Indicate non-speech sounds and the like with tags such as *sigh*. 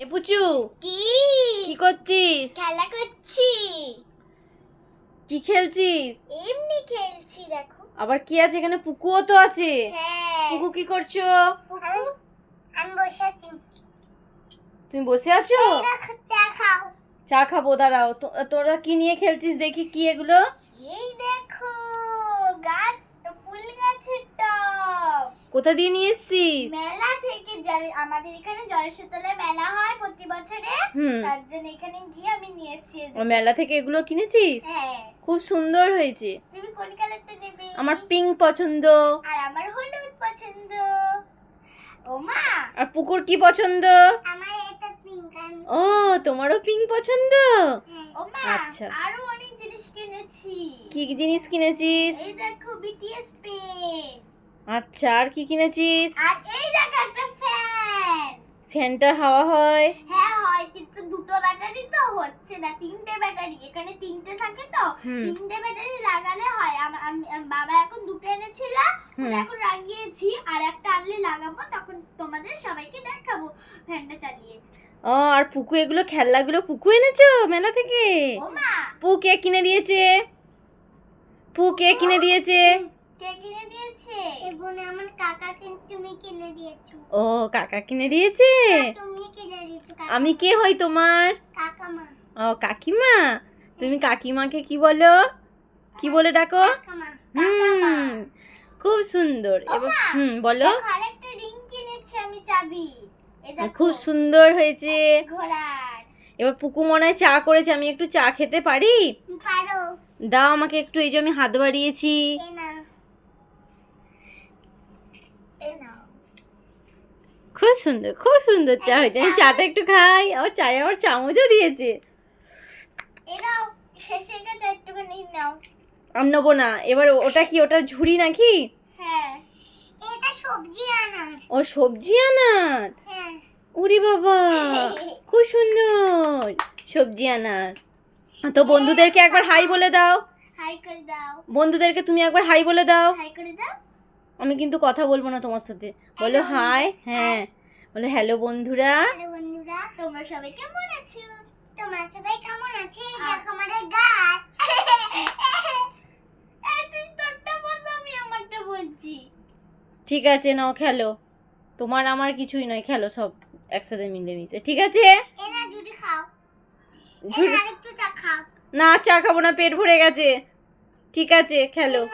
এ পুচু কি? কি করছিস? খেলা করছি। কি খেলছিস? এমনি খেলছি দেখো। আবার কি আছে এখানে? পুকুও তো আছে। হ্যাঁ। পুকু কি করছ? আমি বসে আছি। তুমি বসে আছো? চা খাও। চা খাব দাঁড়াও। তো- তোরা কি নিয়ে খেলছিস? দেখি কি এগুলো। এই দেখো গাছ ফুল গাছের টব। কোথা দিয়ে নিয়ে এসছিস? মেলা আমাদের এখানে জলেশ্বর মেলা হয় প্রতি বছরে। তার জন্য এখানে গিয়ে আমি নিয়ে এসেছি ও মেলা থেকে এগুলো কিনেছিস? হ্যাঁ। খুব সুন্দর হয়েছে। তুমি কোন কালারটা নেবে? আমার পিঙ্ক পছন্দ। আর আমার হলুদ পছন্দ। ও মা! আর পুকুর কি পছন্দ? আমার এটা পিঙ্ক ও তোমারও পিঙ্ক পছন্দ? ও মা আচ্ছা। আরও অনেক জিনিস কিনেছি। কি জিনিস কিনেছিস? এই দেখো বিটিএস পেন আচ্ছা আর কি কিনেছিস? আর এই দেখো একটা ফ্যানটার হাওয়া হয়। হ্যাঁ হয় কিন্তু দুটো ব্যাটারি তো হচ্ছে না তিনটে ব্যাটারি। এখানে তিনটে থাকে তো তিনটে ব্যাটারি লাগালে হয়। বাবা এখন দুটো এনেছিল এখন লাগিয়েছি আর একটা আনলে লাগাবো তখন তোমাদের সবাইকে দেখাবো ফ্যানটা চালিয়ে। ও আর পুকু এগুলো খেলনাগুলো পুকু এনেছো মেলা থেকে? পু কে কিনে দিয়েছে? পু কে কিনে দিয়েছে? কে কিনে দিয়েছে? আমার কাকাকে তুমি কিনে দিয়েছ। ও কাকা কিনে দিয়েছে? তুমি কিনে দিয়েছ আমি কে হই তোমার? কাকা মা ও কাকিমা? তুমি কাকিমাকে কি বলো? কি বলে ডাকো? কাকা হুম খুব সুন্দর। এবার হুম বলো। আরেকটা রিং কিনেছি আমি চাবি। খুব সুন্দর হয়েছে। ঘোড়ার। এবার পুকু মনে হয় চা করেছে আমি একটু চা খেতে পারি? দাও আমাকে একটু এই যে আমি হাত বাড়িয়েছি এ না এ নাও খুব সুন্দর খুব সুন্দর চা হয়েছে। আমি চাটা একটু খাই আবার চায়ে আবার চামচও দিয়েছে। আর নেব না এবার ওটা কি ওটা ঝুড়ি নাকি? হ্যাঁ ও সবজি আনার? হ্যাঁ। উরি বাবা খুব সুন্দর সবজি আনার। তো বন্ধুদেরকে একবার হাই বলে দাও। হাই করে দাও। বন্ধুদেরকে তুমি একবার হাই বলে দাও। হাই করে দাও। আমি কিন্তু কথা বলব না তোমার সাথে। বলো হাই হ্যাঁ। বলো হ্যালো বন্ধুরা। তোমরা সবাই কেমন আছো? তোমরা সবাই কেমন আছো? দেখো আমাদের গাছ। *laughs* তুই তোরটা বল আমি আমারটা বলছি। ঠিক আছে নাও খেলো। তোমার আমার কিছুই নয় খেলো সব একসাথে মিলেমিশে ঠিক আছে? খাও। আরেকটু চা খাও। না চা খাব না পেট ভরে গেছে। ঠিক আছে খেলো।